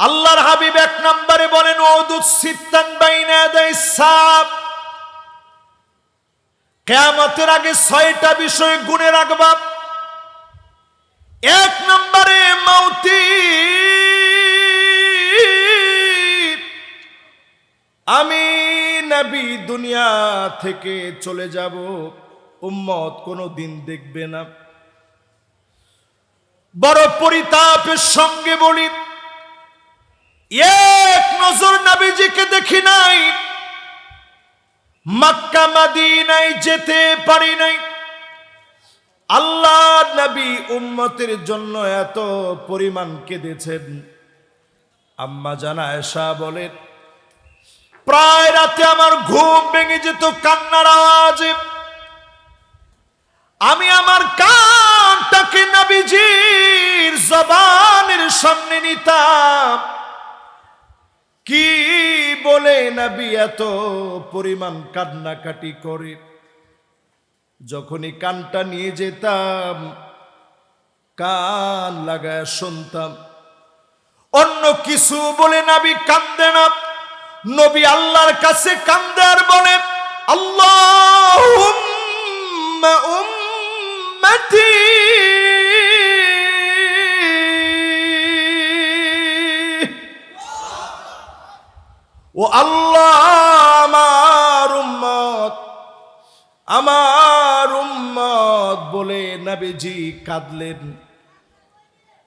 আল্লাহর হাবিব এক নম্বরে বলেন বাইনা দেয় সাপ কেয়ামতের আগে ছয়টা বিষয় গুণে রাখবা। এক নম্বরে মাউতি আমি নবী দুনিয়া থেকে চলে যাব, উম্মত কোনো দিন দেখবে না। বড় পরিতাপের সঙ্গে বলি এক নজর নবীজিকে দেখি নাই। মক্কা মাদিনায় যেতে পারি নাই। আল্লাহ নবী উম্মতের জন্য এত পরিমাণ কেঁদেছেন। আম্মা জানা এসা বলেন প্রায় রাতে আমার ঘুম ভেঙে যেত কান্নার আওয়াজে। আমি আমার কানটাকে নবীজির জবানের সামনে নিতাম। বলে নবী এত পরিমাণ কান্নাকাটি করে। যখনই কানটা নিয়ে যেতাম, কান লাগায় শুনতাম। অন্য কিছু বলে নবী কান্দে না। নবী আল্লাহর কাছে কান্দে আর বলে আল্লাহ উম্মতি ও আল্লাহ, আমার উম্মত। আমার উম্মত বলে নবীজি কাঁদলেন।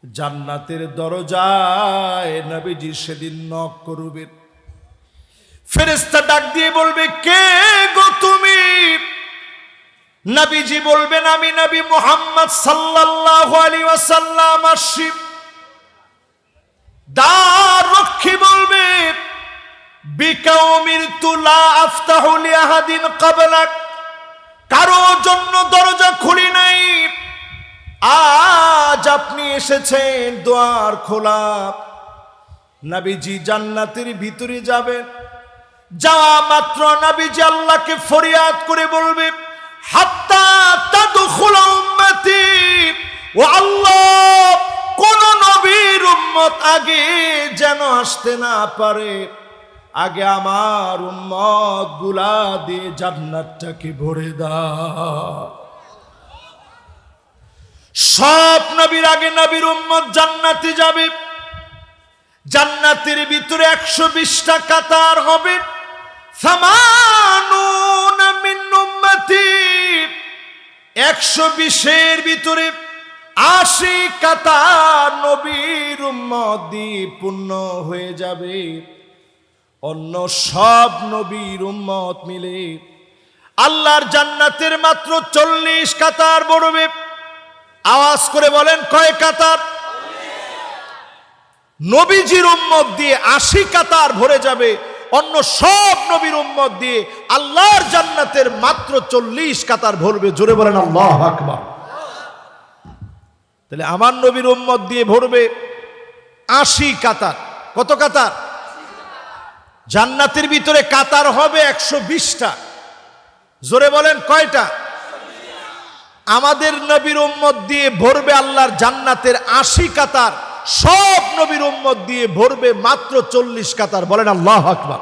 জান্নাতের দরজায় নবীজি সেদিন নক করবেন। ফেরেস্তা ডাক দিয়ে বলবে, কে গো তুমি? নবীজি বলবেন, আমি নবী মোহাম্মদ সাল্লাল্লাহু আলাইহি ওয়াসাল্লাম আসছি। দ্বার রক্ষী বলবে কারও জন্য দরজা খুলি নাই। আজ আপনি এসেছেন দ্বার খোলা। নাবিজি জান্নাতের ভিতরে যাবেন। যাওয়া মাত্র নাবিজি আল্লাহকে ফরিয়াদ করে বলবে, হাত্তা ও আল্লাহ, কোন নবীর উম্মত আগে যেন আসতে না পারে। আগে আমার উম্মতগুলা দিয়ে জান্নাতটাকে ভরে দাও। সব নবীর আগে নবীর উম্মত জান্নাতে যাবে। জান্নাতের ভিতরে একশো বিশটা কাতার হবে। একশো বিশের ভিতরে আশি কাতার নবীর উম্মত দিয়ে পূর্ণ হয়ে যাবে। অন্য সব নবীর উম্মত মিলে আল্লাহর জান্নাতের মাত্র চল্লিশ কাতার বড়বে আওয়াজ করে বলেন, কয় কাতার? নবীজির উম্মত দিয়ে আশি কাতার ভরে যাবে। অন্য সব নবীর উম্মত দিয়ে আল্লাহর জান্নাতের মাত্র চল্লিশ কাতার ভরবে। জোরে বলেন, আল্লাহ আকবার। তাহলে আমার নবীর উম্মত দিয়ে ভরবে আশি কাতার। কত কাতার? জান্নাতের ভিতরে কাতার হবে একশো বিশটা। জোরে বলেন, কয়টা? আমাদের নবীর উম্মত দিয়ে ভরবে আল্লাহর জান্নাতের আশি কাতার, সব নবীর উম্মত দিয়ে ভরবে মাত্র চল্লিশ কাতার। বলেন, আল্লাহ আকবার।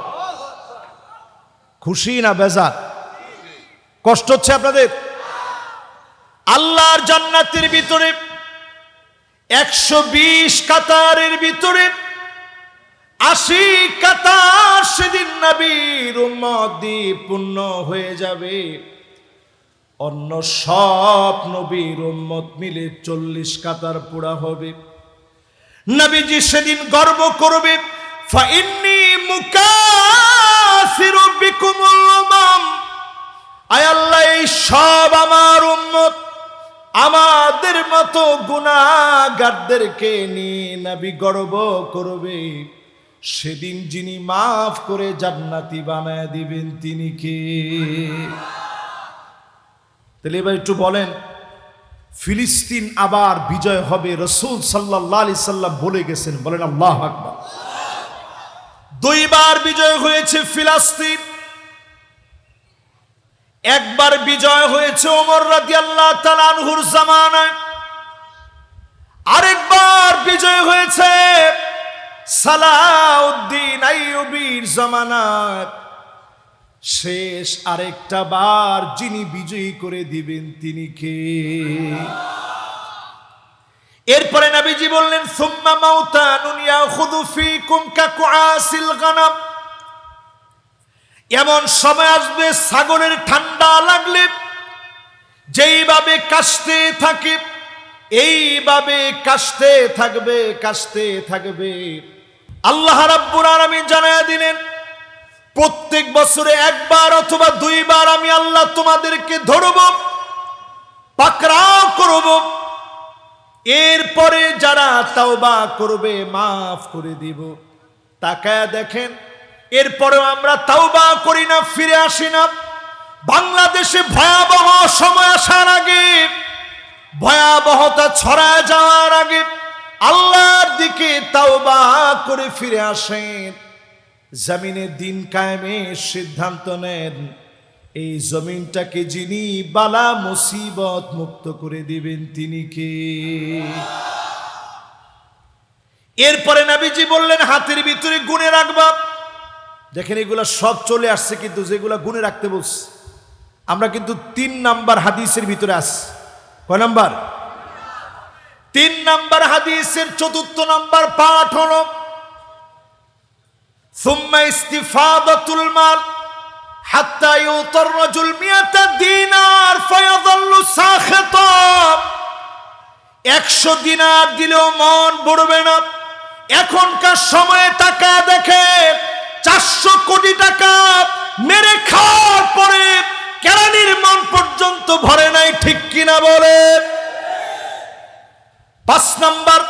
খুশি না বেজার? কষ্ট হচ্ছে আপনাদের? আল্লাহর জান্নাতের ভিতরে একশো বিশ কাতারের ভিতরে আশি কাতার সেদিন নবীর উম্মত দিয়ে পূর্ণ হয়ে যাবে। অন্য সব নবীর উম্মত মিলে চল্লিশ কাতার পুরা হবে। নবীজি সেদিন গর্ব করবে ফাইন্নি মুকাসিরু বিকুমুল উমাম। আয় আল্লাহ, এই সব আমার উম্মত, আমাদের মতো গুনাহগারদেরকে নিয়ে নবী গর্ব করবে। সেদিন যিনি মাফ করে জান্নাতি বানায় দিবেন তিনি কে? তাহলে এবার একটু বলেন, ফিলিস্তিন আবার বিজয় হবে রসুল সাল্লাহ সাল্লাম বলে গেছেন। বলেন আল্লাহ আকবার। দুইবার বিজয় হয়েছে ফিলাস্তিন। একবার বিজয় হয়েছে ওমর রাজি আল্লাহ তালানহুর জামানায়। আরেকবার বিজয় হয়েছে সালাউদ্দিন আইয়ুবীর জামানার শেষ আরেকটা বার যিনি বিজয়ী করে দিবেন তিনি কে? এরপরে নবীজি বললেন, সুম্মা মাউতানুন ইয়াখুযু ফীকুম কাকুআসিল গানাম। এমন সময় আসবে, সাগরের ঠান্ডা লাগলে যেইভাবে কাশতে থাকে, এইভাবে কাশতে থাকবে কাশতে থাকবে। আল্লাহ রাব্বুল আলামিন জানায়া দিলেন, প্রত্যেক বছরে একবার অথবা দুইবার আমি আল্লাহ তোমাদেরকে ধরব, পাকড়াও করব। এরপরে যারা তাওবা করবে, মাফ করে দিব। তাকায় দেখেন, এরপরেও আমরা তাওবা করি না, ফিরে আসি না। বাংলাদেশে ভয়াবহ সময় আসার আগে, ভয়াবহতা ছড়ায় যাওয়ার আগে আল্লাহর দিকে তাওবা করে ফিরে আসেন। জমিনে দিন কায়েমের সিদ্ধান্ত নেন। এই জমিনটাকে যিনি বালা মুসিবত মুক্ত করে দিবেন, তিনি কে? এরপরে নাবিজি বললেন, হাতের ভিতরে গুনে রাখবা দেখেন, এগুলা সব চলে আসছে, কিন্তু যেগুলা গুনে রাখতে বলছে। আমরা কিন্তু তিন নাম্বার হাদিসের ভিতরে আছি। কয় নাম্বার? তিন নাম্বার হাদিসের চতুর্থ নাম্বার পাঠ হল, সুম্মা ইস্তিফাদাতুল মাল হাত্তা ইউতার দিনার দিলেও মন ভরবে না। এখনকার সময়ে টাকা দেখে চারশো কোটি টাকা মেরে খাওয়ার পরে কেরানির মন পর্যন্ত ভরে নাই, ঠিক কিনা বলে? পাঁচ নাম্বার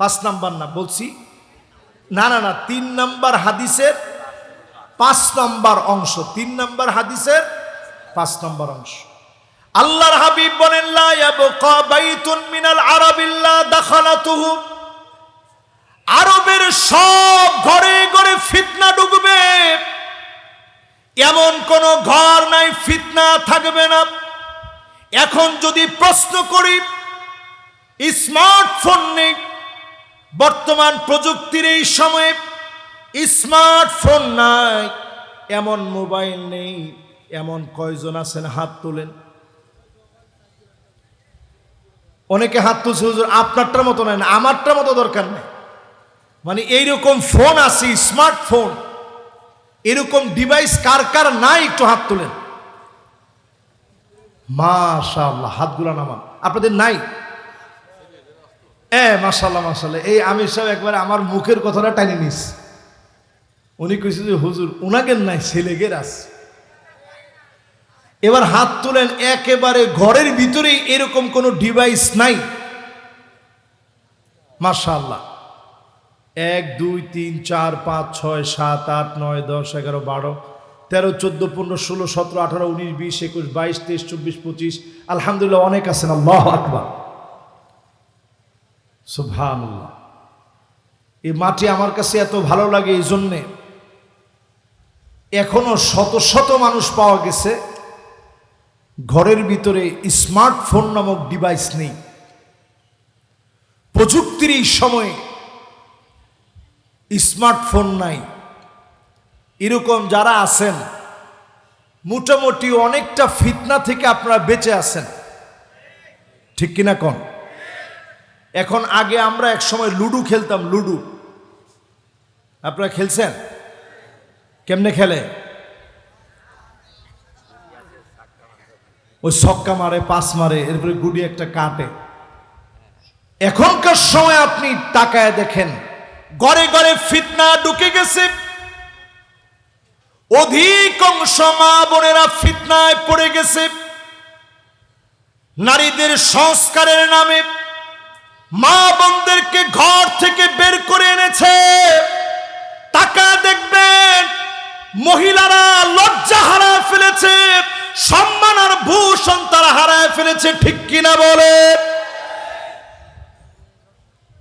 পাঁচ নাম্বার না, বলছি। না না না, তিন নাম্বার হাদিসের পাঁচ নাম্বার অংশ, তিন নাম্বার হাদিসের পাঁচ নাম্বার অংশ। আল্লাহর হাবিব বলেন, লা ইয়াবকা বাইতুন মিনাল আরাবিল্লা দাখালাতুহু। আরবের সব ঘরে ঘরে ফিতনা ঢুকবে এমন কোন ঘর নাই, ফিতনা থাকবে না। এখন যদি প্রশ্ন করি স্মার্টফোন নেই বর্তমান প্রযুক্তির এই সময়ে স্মার্টফোন নাই, এমন মোবাইল নেই, এমন কয়জন আছেন হাত তোলেন? অনেকে হাত তুলছে, হুজুর, আপনারটার মতো নেন আমারটার মতো দরকার নেই। মানে এইরকম ফোন আছে, স্মার্টফোন, এরকম ডিভাইস কার কার নাই, একটু হাত তোলেন। মাশাআল্লাহ হাতগুলা নামান আপনাদের নাই? এ মাশাল্লাহ মাশাল্লাহ এই আমির সাহেব একবার আমার মুখের কথাটা টানি নিস। উনি কইছে যে, হুজুর উনাগের নাই ছেলেগের আছে এবার হাত তুলেন, একেবারে ঘরের ভিতরে এরকম কোনো ডিভাইস নাই। মাশাল্লাহ এক, দুই, তিন, চার, পাঁচ, ছয়, সাত, আট, নয়, দশ, এগারো, বারো, তেরো, চোদ্দ, পনেরো, ষোলো, সতেরো, আঠারো, উনিশ, বিশ, একুশ, বাইশ, তেইশ, চব্বিশ, পঁচিশ, আলহামদুলিল্লাহ, অনেক আছেন, আল্লাহ আকবার। সুবহানাল্লাহ। এই মাটি আমার কাছে এত ভালো লাগে এই জন্যে। এখনও শত শত মানুষ পাওয়া গেছে। ঘরের ভিতরে স্মার্টফোন নামক ডিভাইস নেই। প্রযুক্তির এই সময়ে স্মার্টফোন নাই। এরকম যারা আছেন, মোটামুটি অনেকটা ফিতনা থেকে আপনারা বেঁচে আছেন। ঠিক কিনা কন? এখন আগে আমরা এক সময় লুডু খেলতাম, লুডু। আপনারা খেলছেন? কেমনে খেলে? ওই ছক্কা মারে, পাস মারে, এরপরে গুডি একটা কাটে। এখনকার সময় আপনি তাকায় দেখেন, গড়ে গড়ে ফিতনা ঢুকে গেছে। অধিকাংশ মা বোনেরা ফিতনায় পড়ে গেছে। নারীদের সংস্কারের নামে মা বোনদেরকে ঘর থেকে বের করে এনেছে। টাকা দেখবেন মহিলারা লজ্জা হারায় ফেলেছে, সম্মান আর ভূষণ তারা হারায় ফেলেছে, ঠিক কিনা বলে?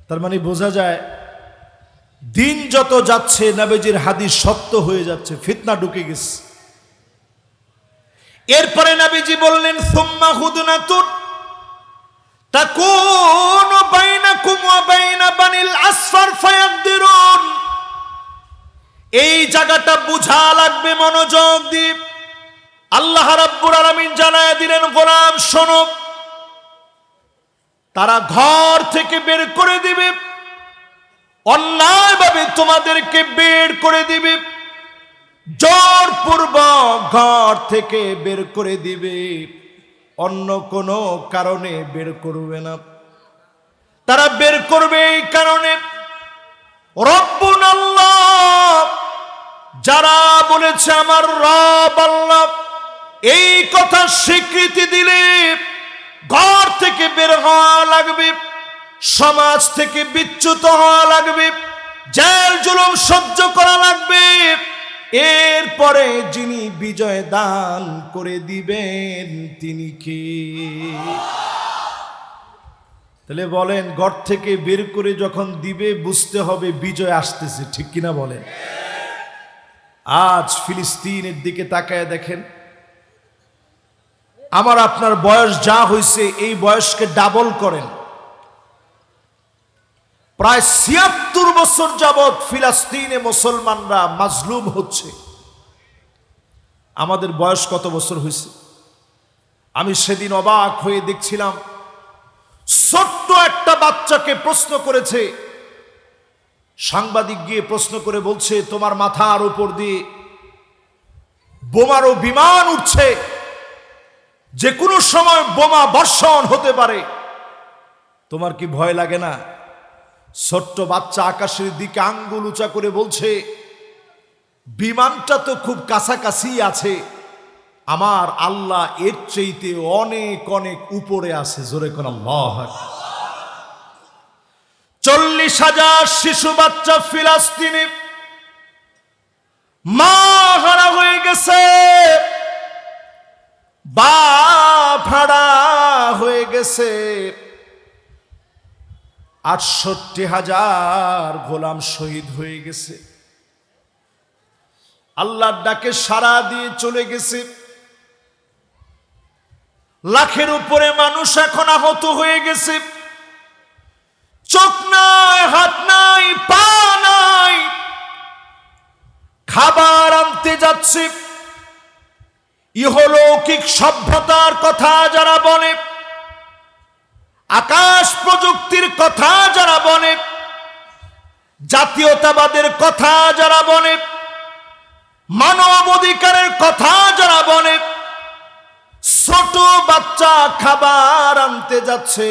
তার মানে বোঝা যায়, দিন যত যাচ্ছে, নাবেজির হাদিস সত্য হয়ে যাচ্ছে, ফিতনা ঢুকে গেছে। এরপরে নবীজি বললেন, সুম্মা হুদনাতুন তাকুনু বাইনাকুম ওয়া বাইনা বানিল আসফার ফায়াকদিরুন এই জায়গাটা বুঝা লাগবে মনোযোগ দিয়ে। আল্লাহ রাব্বুল আলামিন জানায় দিলেন, গোলাম, শোনো। তারা ঘর থেকে বের করে দিবে। অন্যায়ভাবে তোমাদেরকে বের করে দিবে। জোরপূর্বক ঘর থেকে বের করে দিবে। অন্য কোনো কারণে বের করবে না। তারা বের করবে এই কারণে। যারা বলেছে আমার রব আল্লাহ, এই কথা স্বীকৃতি দিলে ঘর থেকে বের হওয়া লাগবে, সমাজ থেকে বিচ্যুত হওয়া লাগবে, জেল জুলুম সহ্য করা লাগবে। এরপরে যিনি বিজয় দান করে দিবেন, তিনি কে? তাহলে বলেন, ঘর থেকে বের করে যখন দিবে, বুঝতে হবে বিজয় আসতেছে, ঠিক কিনা বলেন? আজ ফিলিস্তিনের দিকে তাকায় দেখেন, আমার আপনার বয়স যা হয়েছে এই বয়সকে ডাবল করেন। প্রায় ছিয়াত্তর বছর যাবৎ ফিলাস্তিনে মুসলমানরা মাজলুম হচ্ছে। আমাদের বয়স কত বছর হয়েছে? আমি সেদিন অবাক হয়ে দেখছিলাম, ছোট্ট একটা বাচ্চাকে প্রশ্ন করেছে। সাংবাদিক গিয়ে প্রশ্ন করে বলছে, তোমার মাথার উপর দিয়ে বোমারও বিমান উঠছে। যে কোনো সময় বোমা বর্ষণ হতে পারে। তোমার কি ভয় লাগে না? ছোট্ট বাচ্চা আকাশের দিকে আঙ্গুল উঁচা করে বলছে, বিমানটা তো খুব কাছাকাছি আছে, আমার আল্লাহ এর চাইতে অনেক অনেক উপরে আছে, জোরে কোন চল্লিশ হাজার শিশু বাচ্চা ফিলাস্তিনে মা হারা হয়ে গেছে, বা ভাড়া হয়ে গেছে। আটষট্টি হাজার গোলাম শহীদ হয়ে গেছে। আল্লাহর ডাকে সারা দিয়ে চলে গেছে। লাখের উপরে মানুষ এখন আহত হয়ে গেছে। চোখ নাই, হাত নাই, পা নাই। খাবার আনতে যাচ্ছে। ইহলৌকিক সভ্যতার কথা যারা বলে আকাশ প্রযুক্তির কথা যারা বলে, জাতীয়তাবাদের কথা যারা বলে মানব অধিকারের কথা যারা বলে, ছোট বাচ্চা খাবার আনতে যাচ্ছে,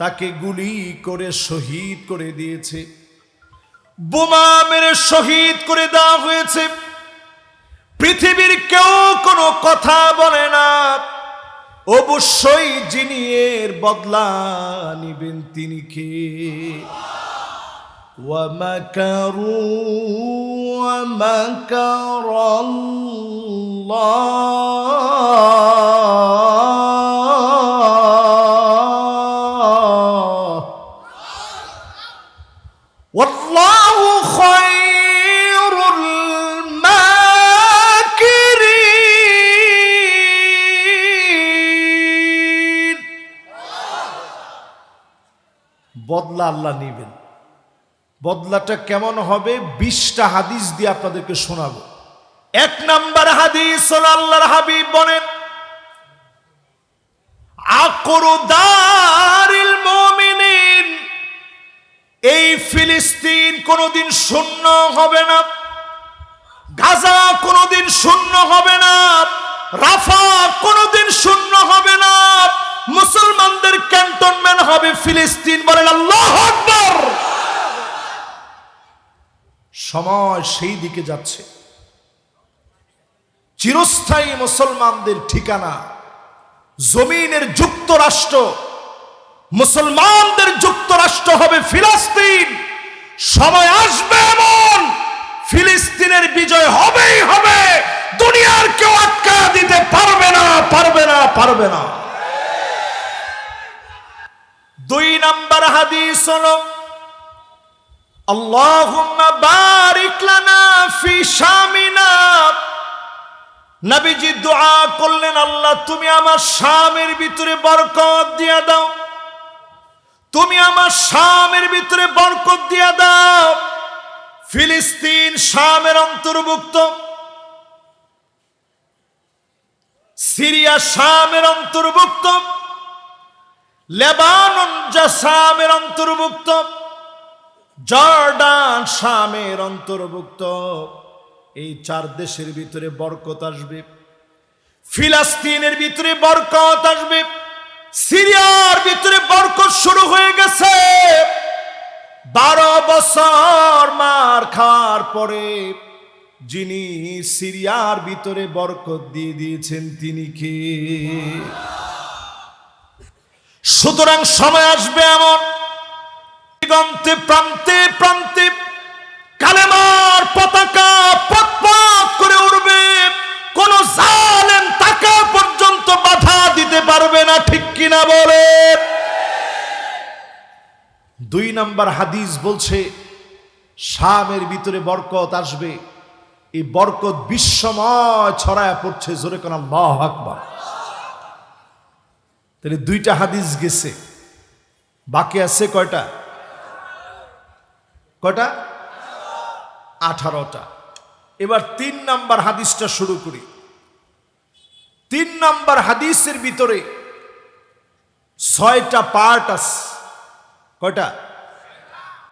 তাকে গুলি করে শহীদ করে দিয়েছে, বোমা মেরে শহীদ করে দেওয়া হয়েছে, পৃথিবীর কেউ কোনো কথা বলে না। অবশ্যই যিনি এর বদলা নিবেন তিনি কে ومكروا বদলা নিবেন। বদলাটা কেমন হবে বিশটা হাদিস দিয়ে আপনাদেরকে শোনাবো। এক নাম্বার হাদিস আল্লাহর হাবিব বলেন এই ফিলিস্তিন কোনোদিন শূন্য হবে না, গাজা কোনোদিন শূন্য হবে না, রাফা কোনোদিন শূন্য হবে না মুসলমানদের ক্যান্টনমেন্ট হবে ফিলিস্তিন। বলেন আল্লাহ সময় সেই দিকে যাচ্ছে। চিরস্থায়ী মুসলমানদের ঠিকানা, জমিনের যুক্তরাষ্ট্র, মুসলমানদের যুক্তরাষ্ট্র হবে ফিলিস্তিন। সময় আসবে এমন, ফিলিস্তিনের বিজয় হবেই হবে। দুনিয়ার কেউ আটকা দিতে পারবে না পারবে না পারবে না। দুই নম্বর হাদিস হলো আল্লাহ আমার ভিতরে দিয়ে দাও। তুমি আমার ভিতরে দিয়ে দাও। ফিলিস্তিন শামের অন্তর্ভুক্ত। সিরিয়া শামের অন্তর্ভুক্ত। লেবানন যা শামের অন্তর্ভুক্ত, জর্ডান শামের অন্তর্ভুক্ত। এই চার দেশের ভিতরে বরকত আসবে, ফিলিস্তিনের ভিতরে বরকত আসবে, সিরিয়ার ভিতরে বরকত শুরু হয়ে গেছে। বারো বছর মার খাওয়ার পরে যিনি সিরিয়ার ভিতরে বরকত দিয়ে দিয়েছেন, তিনি কে? সুতরাং সময় আসবে এমন। দিগন্তে প্রান্তে প্রান্তে কালেমার পতাকা পথ করে উড়বে। কোন জালেম তাকা পর্যন্ত বাধা দিতে পারবে না, ঠিক কিনা বলে? দুই নাম্বার হাদিস বলছে, শামের ভিতরে বরকত আসবে। এই বরকত বিশ্বময় ছড়ায় পড়ছে, জোরে কোন আকবার। তাহলে দুইটা হাদিস গেছে। বাকি আছে কয়টা? কয়টা? আঠারোটা। এবার তিন নাম্বার হাদিসটা শুরু করি। তিন নাম্বার হাদিসের ভিতরে ছয়টা পার্ট আছে। কয়টা?